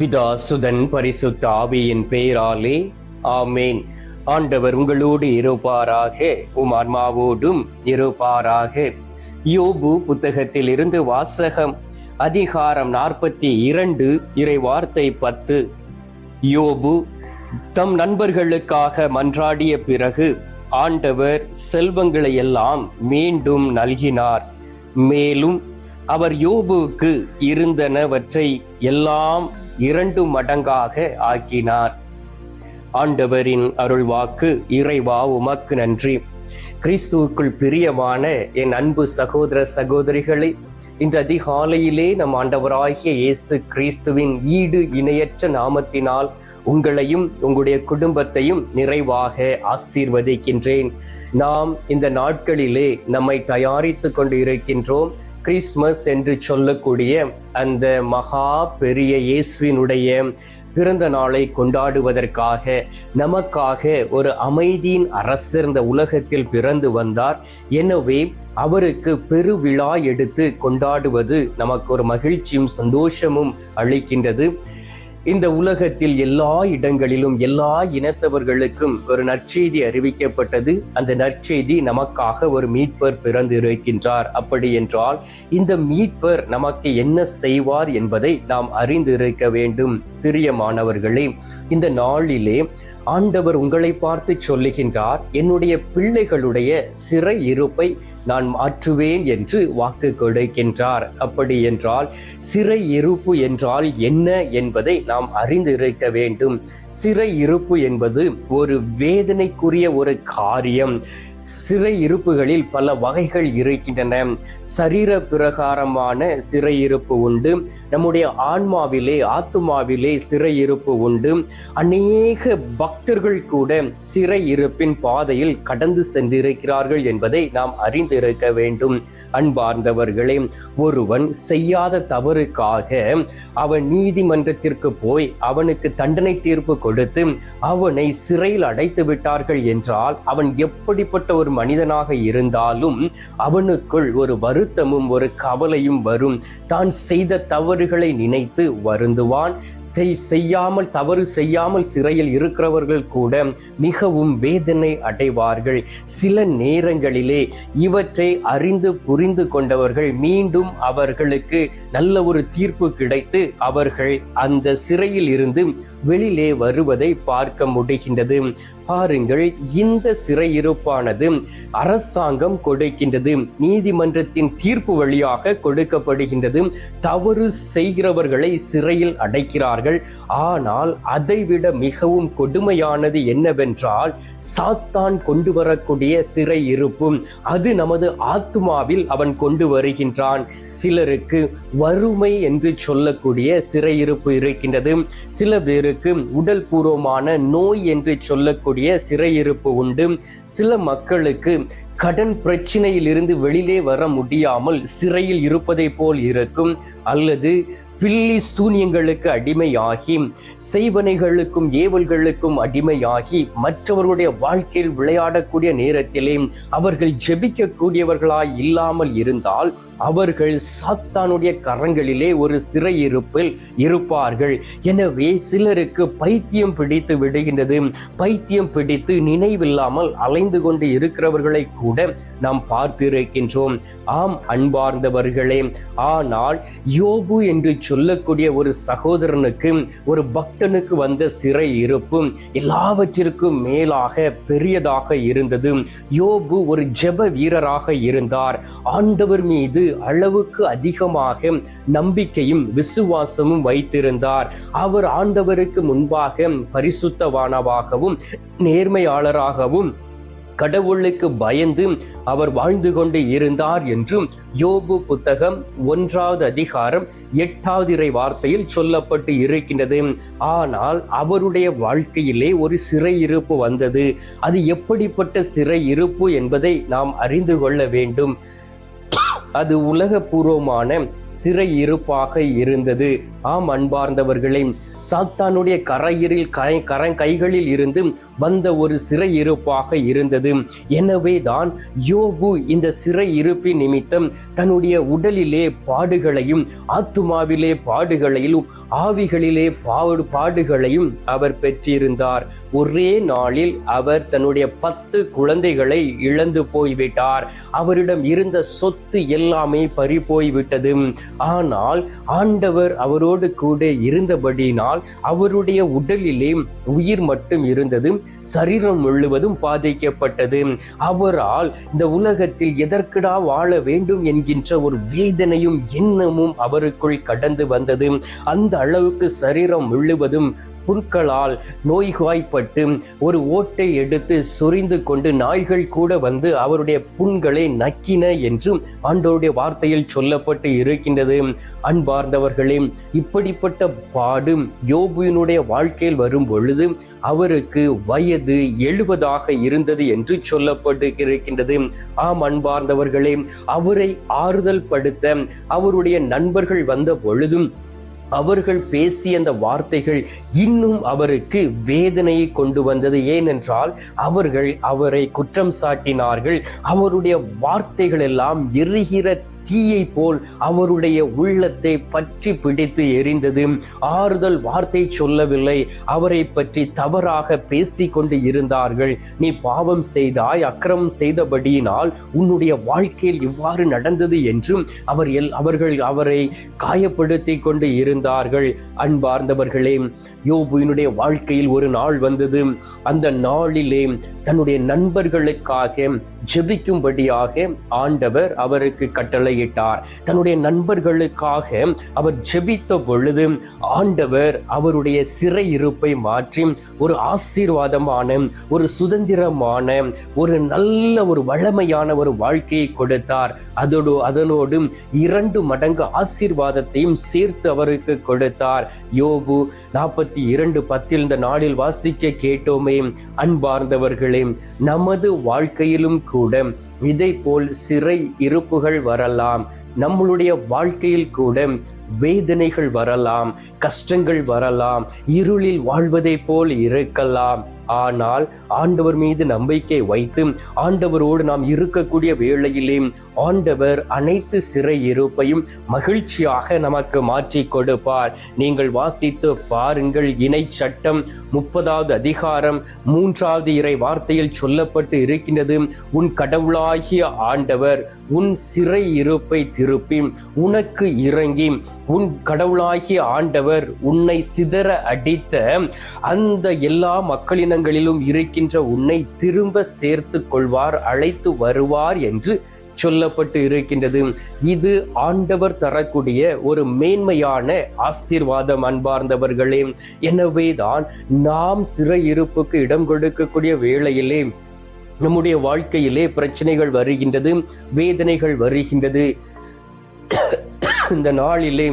பிதா சுதன் பரிசுத்த ஆவியின் பெயராலே ஆமேன். ஆண்டவர் உங்களோடு இருப்பாராக உம் ஆன்மாவோடும் இருப்பாராக. யோபு புத்தகத்தில் இருந்து வாசகம் அதிகாரம் நாற்பத்தி இரண்டு இறை வார்த்தை பத்து. யோபு தம் நண்பர்களுக்காக மன்றாடிய பிறகு ஆண்டவர் செல்வங்களை எல்லாம் மீண்டும் நல்கினார். மேலும் அவர் யோபுவுக்கு இருந்தனவற்றை எல்லாம் இரண்டு மடங்காக ஆக்கினார். ஆண்டவரின் அருள்வாக்கு இறைவா உமக்கு நன்றி. கிறிஸ்துவுக்குள் பிரியமான என் அன்பு சகோதர சகோதரிகளை இன்று அதிகாலையிலே நம் ஆண்டவராகிய இயேசு கிறிஸ்துவின் ஈடு இணையற்ற நாமத்தினால் உங்களையும் உங்களுடைய குடும்பத்தையும் நிறைவாக ஆசீர்வதிக்கின்றேன். நாம் இந்த நாட்களிலே நம்மை தயாரித்து கொண்டு இருக்கின்றோம் கிறிஸ்மஸ் என்று சொல்லக்கூடிய அந்த மகா பெரிய இயேசுவினுடைய பிறந்த நாளை கொண்டாடுவதற்காக நமக்காக ஒரு அமைதியின் அரசர் இந்த உலகத்தில் பிறந்து வந்தார். எனவே அவருக்கு பெருவிழா எடுத்து கொண்டாடுவது நமக்கு ஒரு மகிழ்ச்சியும் சந்தோஷமும் அளிக்கின்றது. இந்த உலகத்தில் எல்லா இடங்களிலும் எல்லா இனத்தவர்களுக்கும் ஒரு நற்செய்தி அறிவிக்கப்பட்டது. அந்த நற்செய்தி நமக்காக ஒரு மீட்பர் பிறந்து இருக்கின்றார் அப்படி என்றால் இந்த மீட்பர் நமக்கு என்ன செய்வார் என்பதை நாம் அறிந்து இருக்க வேண்டும் பிரியமானவர்களே. இந்த நாளிலே ஆண்டவர் உங்களை பார்த்து சொல்லுகின்றார் என்னுடைய பிள்ளைகளுடைய சிறை இருப்பை நான் மாற்றுவேன் என்று வாக்கு கொடுக்கின்றார். அப்படி என்றால் சிறை இருப்பு என்றால் என்ன என்பதை நாம் அறிந்து இருக்க வேண்டும். சிறை இருப்பு என்பது ஒரு வேதனைக்குரிய ஒரு காரியம். சிறை இருப்புகளில் பல வகைகள் இருக்கின்றன. சரீர பிரகாரமான சிறை இருப்பு உண்டு. நம்முடைய ஆன்மாவிலே ஆத்துமாவிலே சிறை இருப்பு உண்டு. அநேக பக்தர்கள் கூட சிறை இருப்பின் பாதையில் கடந்து சென்றிருக்கிறார்கள் என்பதை நாம் அறிந்திருக்க வேண்டும். அன்பார்ந்தவர்களே ஒருவன் செய்யாத தவறுக்காக அவன் நீதிமன்றத்திற்கு போய் அவனுக்கு தண்டனை தீர்ப்பு கொடுத்து அவனை சிறையில் அடைத்து விட்டார்கள் என்றால் அவன் எப்படிப்பட்ட ஒரு மனிதனாக இருந்தாலும் அவனுக்குள் ஒரு வருத்தமும் ஒரு கவலையும் வரும். தான் செய்த தவறுகளை நினைத்து வருந்துவான். செய்யாமல் தவறு செய்யாமல் சிறையில் இருக்கிறவர்கள் கூட மிகவும் வேதனை அடைவார்கள். சில நேரங்களிலே இவற்றை அறிந்து புரிந்து கொண்டவர்கள் மீண்டும் அவர்களுக்கு நல்ல ஒரு தீர்ப்பு கிடைத்து அவர்கள் அந்த சிறையில் இருந்து வெளியிலே வருவதை பார்க்க முடிகின்றது. பாருங்கள் இந்த சிறையிருப்பானது அரசாங்கம் கொடுக்கின்றது. நீதிமன்றத்தின் தீர்ப்பு வழியாக கொடுக்கப்படுகின்றது. தவறு செய்கிறவர்களை சிறையில் அடைக்கிறார்கள். ஆனால் அதைவிட மிகவும் கொடுமையானது என்னவென்றால் சாத்தான் கொண்டு வரக்கூடிய சிறை இருப்பும் அது நமது ஆத்மாவில் அவன் கொண்டு வருகின்றான். சிலருக்கு வறுமை என்று சொல்லக்கூடிய சிறையிருப்பு இருக்கின்றது. சில பேருக்கு உடல் பூர்வமான நோய் என்று சொல்லக்கூடிய சிறையிருப்பு உண்டு. சில மக்களுக்கு கடன் பிரச்சினையில் இருந்து வெளியிலே வர முடியாமல் சிறையில் இருப்பதை போல் இருக்கும் அல்லது பில்லி சூனியங்களுக்கு அடிமையாகி செய்வனைகளுக்கும் ஏவல்களுக்கும் அடிமையாகி மற்றவர்களுடைய வாழ்க்கையில் விளையாடக்கூடிய நேரத்திலே அவர்கள் ஜெபிக்கக்கூடியவர்களாய் இல்லாமல் இருந்தால் அவர்கள் சாத்தானுடைய கரங்களிலே ஒரு சிறையிருப்பில் இருப்பார்கள். எனவே சிலருக்கு பைத்தியம் பிடித்து விடுகின்றது. பைத்தியம் பிடித்து நினைவில்லாமல் அலைந்து கொண்டு இருக்கிறவர்களை கூட நாம் பார்த்திருக்கின்றோம். ஆம் அன்பார்ந்தவர்களே ஆனால் யோபு என்று சொல்லக்கூடிய ஒரு சகோதரனுக்கு ஒரு பக்தனுக்கு வந்த சிறை இருப்பும் எல்லாவற்றிற்கும் மேலாக பெரியதாக இருந்தது. யோபு ஒரு ஜெப வீரராக இருந்தார். ஆண்டவர் மீது அளவுக்கு அதிகமாக நம்பிக்கையும் விசுவாசமும் வைத்திருந்தார். அவர் ஆண்டவருக்கு முன்பாக பரிசுத்தவானவாகவும் நேர்மையாளராகவும் கடவுளுக்கு பயந்து அவர் வாழ்ந்து கொண்டு இருந்தார் என்றும் யோபு புத்தகம் ஒன்றாவது அதிகாரம் எட்டாவது இறை வார்த்தையில் சொல்லப்பட்டு இருக்கின்றது. ஆனால் அவருடைய வாழ்க்கையிலே ஒரு சிறை இருப்பு வந்தது. அது எப்படிப்பட்ட சிறை இருப்பு என்பதை நாம் அறிந்து கொள்ள வேண்டும். அது உலகபூர்வமான சிறை இருப்பாக இருந்தது. ஆம் அன்பார்ந்தவர்களே சாத்தானுடைய கரையிரில் கரை கரங்கைகளில் கைகளில் இருந்து வந்த ஒரு சிறை இருப்பாக இருந்தது. எனவே தான் யோபு இந்த சிறை இருப்பின் நிமித்தம் தன்னுடைய உடலிலே பாடுகளையும் ஆத்துமாவிலே பாடுகளையும் ஆவிகளிலே பாடு பாடுகளையும் அவர் பெற்றிருந்தார். ஒரே நாளில் அவர் தன்னுடைய பத்து குழந்தைகளை இழந்து போய்விட்டார். அவரிடம் இருந்த சொத்து எல்லாமே பறி போய்விட்டது ஆனால் ஆண்டவர் அவரோடு கூட இருந்தபடியினால் அவருடைய உடலிலே உயிர் மட்டும் இருந்தது சரீரம் முழுவதும் பாதிக்கப்பட்டது. அவரால் இந்த உலகத்தில் எதற்குடா வாழ வேண்டும் என்கின்ற ஒரு வேதனையும் எண்ணமும் அவருக்குள் கடந்து வந்தது. அந்த அளவுக்கு சரீரம் முழுவதும் புற்களால் நோய்வாய்ப்பட்டு ஒரு ஓட்டை எடுத்து சொரிந்து கொண்டு நாய்கள் கூட வந்து அவருடைய புண்களை நக்கின என்றும் ஆண்டோருடைய வார்த்தையில் சொல்லப்பட்டு இருக்கின்றது. அன்பார்ந்தவர்களே இப்படிப்பட்ட பாடும் யோபுவினுடைய வாழ்க்கையில் வரும் பொழுது அவருக்கு வயது எழுபதாக இருந்தது என்று சொல்லப்பட்டு இருக்கின்றது ஆம் அன்பார்ந்தவர்களே அவரை ஆறுதல் படுத்த அவருடைய நண்பர்கள் வந்த பொழுதும் அவர்கள் பேசிய அந்த வார்த்தைகள் இன்னும் அவருக்கு வேதனையை கொண்டு வந்தது. ஏனென்றால் அவர்கள் அவரை குற்றம் சாட்டினார்கள். அவருடைய வார்த்தைகள் எல்லாம் எரிகிற தீயை போல் அவருடைய உள்ளத்தை பற்றி பிடித்து எரிந்தது. ஆறுதல் வார்த்தை சொல்லவில்லை. அவரை பற்றி தவறாக பேசி கொண்டு இருந்தார்கள். நீ பாவம் செய்தாய் அக்கிரமம் செய்தபடியினால் உன்னுடைய வாழ்க்கையில் இவ்வாறு நடந்தது என்றும் அவர் எல் அவர்கள் அவரை காயப்படுத்தி கொண்டு இருந்தார்கள். அன்பார்ந்தவர்களே யோபுவினுடைய வாழ்க்கையில் ஒரு நாள் வந்தது. அந்த நாளிலே தன்னுடைய நண்பர்களுக்காக ஜெபிக்கும்படியாக ஆண்டவர் அவருக்கு கட்டளையிட்டார். தன்னுடைய நண்பர்களுக்காக அவர் ஜெபித்த பொழுது ஆண்டவர் அவருடைய சிறை இருப்பை மாற்றி ஒரு ஆசீர்வாதமான ஒரு சுதந்திரமான ஒரு நல்ல ஒரு வளமையான ஒரு வாழ்க்கையை கொடுத்தார். அதோடு அதனோடு இரண்டு மடங்கு ஆசீர்வாதத்தையும் சேர்த்து அவருக்கு கொடுத்தார். யோபு நாற்பத்தி இரண்டு பத்தில் இந்த நாளில் வாசிக்க கேட்டோமே அன்பார்ந்தவர்களே நமது வாழ்க்கையிலும் கூட கூட இதை போல் சிறை இருப்புகள் வரலாம். நம்மளுடைய வாழ்க்கையில் கூட வேதனைகள் வரலாம் கஷ்டங்கள் வரலாம் இருளில் வாழ்வதை போல் இருக்கலாம். ஆனால் ஆண்டவர் மீது நம்பிக்கை வைத்து ஆண்டவரோடு நாம் இருக்கக்கூடிய வேளையிலே ஆண்டவர் அனைத்து சிறை இருப்பையும் மகிழ்ச்சியாக நமக்கு மாற்றி கொடுப்பார். நீங்கள் வாசித்து பாருங்கள். இணை சட்டம் முப்பதாவது அதிகாரம் மூன்றாவது இறை வார்த்தையில் சொல்லப்பட்டு இருக்கின்றது. உன் கடவுளாகிய ஆண்டவர் உன் சிறை இருப்பை திருப்பி உனக்கு இறங்கி உன் கடவுளாகிய ஆண்டவர் உன்னை சிதற அடித்த அந்த எல்லா இடங்களிலும் இருக்கின்ற உன்னை திரும்ப சேர்த்து கொள்வார் அழைத்து வருவார் என்று சொல்லப்பட்டு இருக்கின்றது. இது ஆண்டவர் தரக்கூடிய ஒரு மேன்மையான ஆசீர்வாதம் அன்பார்ந்தவர்களே. எனவேதான் நாம் சிறை இருப்புக்கு இடம் கொடுக்கக்கூடிய வேளையிலே நம்முடைய வாழ்க்கையிலே பிரச்சனைகள் வருகின்றது வேதனைகள் வருகின்றது. இந்த நாளிலே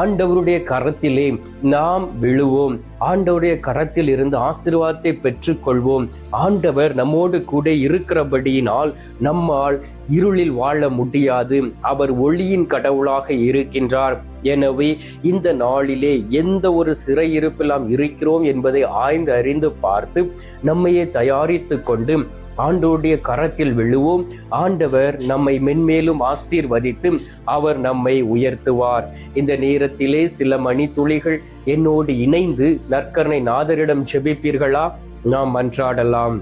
ஆண்டவருடைய கரத்திலே நாம் விழுவோம். ஆண்டவருடைய கரத்தில் இருந்து ஆசீர்வாதத்தை பெற்றுக்கொள்வோம். ஆண்டவர் நம்மோடு கூட இருக்கிறபடியினால் நம்மால் இருளில் வாழ முடியாது. அவர் ஒளியின் கடவுளாக இருக்கின்றார். எனவே இந்த நாளிலே எந்த ஒரு சிறையிருப்பில் நாம் இருக்கிறோம் என்பதை ஆய்ந்து அறிந்து பார்த்து நம்மையே தயாரித்து கொண்டு ஆண்டோடைய கரத்தில் விழுவோம். ஆண்டவர் நம்மை மென்மேலும் ஆசீர்வதித்து அவர் நம்மை உயர்த்துவார். இந்த நேரத்திலே சில மணித்துளிகள் என்னோடு இணைந்து நற்கரணை நாதரிடம் செபிப்பீர்களா? நாம் மன்றாடலாம்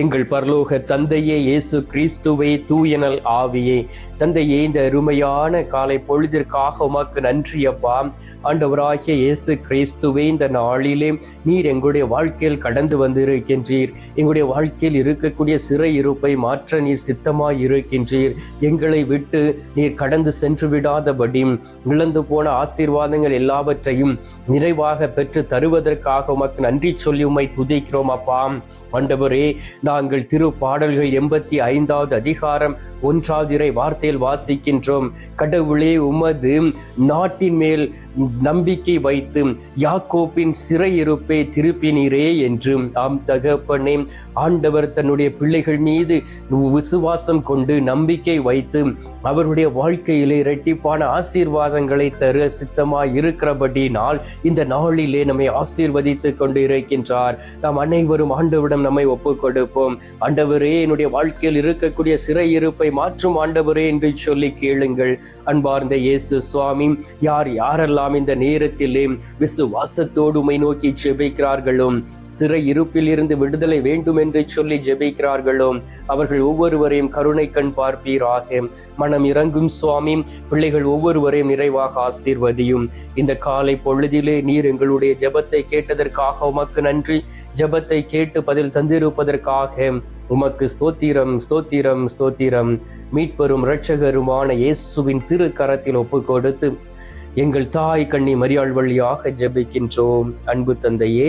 எங்கள் பரலோக தந்தையே இயேசு கிறிஸ்துவே தூயனல் ஆவியே. தந்தையே இந்த அருமையான காலை பொழுதிற்காக உமக்கு நன்றி அப்பா. ஆண்டவராகிய இயேசு கிறிஸ்துவே இந்த நாளிலே நீர் எங்களுடைய வாழ்க்கையில் கடந்து வந்திருக்கின்றீர். எங்களுடைய வாழ்க்கையில் இருக்கக்கூடிய சிறை இருப்பை மாற்ற நீர் சித்தமாய் இருக்கின்றீர். எங்களை விட்டு நீர் கடந்து சென்று விடாதபடி இழந்து போன ஆசீர்வாதங்கள் எல்லாவற்றையும் நிறைவாக பெற்று தருவதற்காக உமக்கு நன்றி சொல்லி உம்மை துதிக்கிறோம் அப்பா. ஆண்டவரே நாங்கள் திரு பாடல்கள் எண்பத்தி ஐந்தாவது அதிகாரம் ஒன்றாவது இறை வார்த்தையில் வாசிக்கின்றோம். கடவுளே உமது நாட்டின் மேல் நம்பிக்கை வைத்து யாக்கோப்பின் சிறையிருப்பை திருப்பினீரே என்று ஆம் தகப்பனே ஆண்டவர் தன்னுடைய பிள்ளைகள் மீது விசுவாசம் கொண்டு நம்பிக்கை வைத்து அவருடைய வாழ்க்கையிலே இரட்டிப்பான ஆசீர்வாதங்களை தர சித்தமாய் இருக்கிறபடினால் இந்த நாளிலே நம்மை ஆசீர்வதித்து கொண்டு இருக்கின்றார். நாம் அனைவரும் ஆண்டவிடம் நம்மை ஒப்புக் கொடுப்போம் ஆண்டவரே என்னுடைய வாழ்க்கையில் இருக்கக்கூடிய சிறை இருப்பை மாற்றும் ஆண்டவரே என்று சொல்லி கேளுங்கள். அன்பார்ந்த இயேசு சுவாமி யார் யாரெல்லாம் இந்த நேரத்திலே விசுவாசத்தோடு உமை நோக்கி ஜெபிக்கிறார்களோ சிறை இருப்பில் இருந்து விடுதலை வேண்டும் என்று சொல்லி ஜெபிக்கிறார்களோ அவர்கள் ஒவ்வொருவரையும் கருணை கண் பார்ப்பீராக. மனம் இறங்கும் சுவாமி பிள்ளைகள் ஒவ்வொருவரையும் நிறைவாக ஆசீர்வதியும். இந்த காலை பொழுதிலே நீர் எங்களுடைய ஜெபத்தை கேட்டதற்காக உமக்கு நன்றி. ஜெபத்தை கேட்டு பதில் தந்திருப்பதற்காக உமக்கு ஸ்தோத்திரம் ஸ்தோத்திரம் ஸ்தோத்திரம். மீட்பெரும் இரட்சகருமான இயேசுவின் திரு கரத்தில் ஒப்பு கொடுத்து எங்கள் தாய் கண்ணி மரியாள் வழியாக ஜெபிக்கின்றோம். அன்பு தந்தையே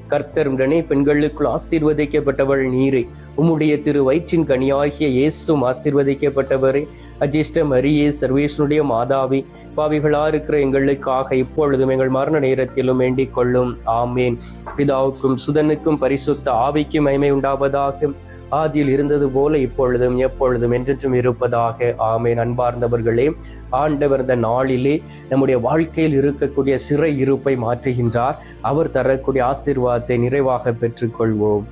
கர்த்தருடனே பெண்களுக்குள் ஆசீர்வதிக்கப்பட்டவள் நீரே. உம்முடைய திரு வயிற்றின் கனியாகிய இயேசும் ஆசீர்வதிக்கப்பட்டவரே. அஜிஷ்ட மரியே சர்வேஸ்வனுடைய மாதாவி பாவிகளா இருக்கிற எங்களுக்காக இப்பொழுதும் எங்கள் மரண நேரத்திலும் வேண்டிக் கொள்ளும். ஆமேன். பிதாவுக்கும் சுதனுக்கும் பரிசுத்த ஆவிக்கும் மைமை உண்டாவதாகும் ஆதியில் இருந்தது போல இப்பொழுதும் எப்பொழுதும் என்றென்றும் இருப்பதாக. ஆமேன். அன்பார்ந்தவர்களே ஆண்டவர் இந்த நாளிலே நம்முடைய வாழ்க்கையில் இருக்கக்கூடிய சிறை இருப்பை மாற்றுகின்றார். அவர் தரக்கூடிய ஆசீர்வாதத்தை நிறைவாக பெற்றுக்கொள்வோம்.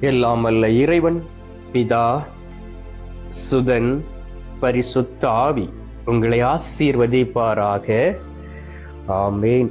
எல்லாம் அல்ல இறைவன் பிதா சுதன் பரிசுத்த ஆவி உங்களை ஆசீர்வதிப்பாராக. ஆமேன்.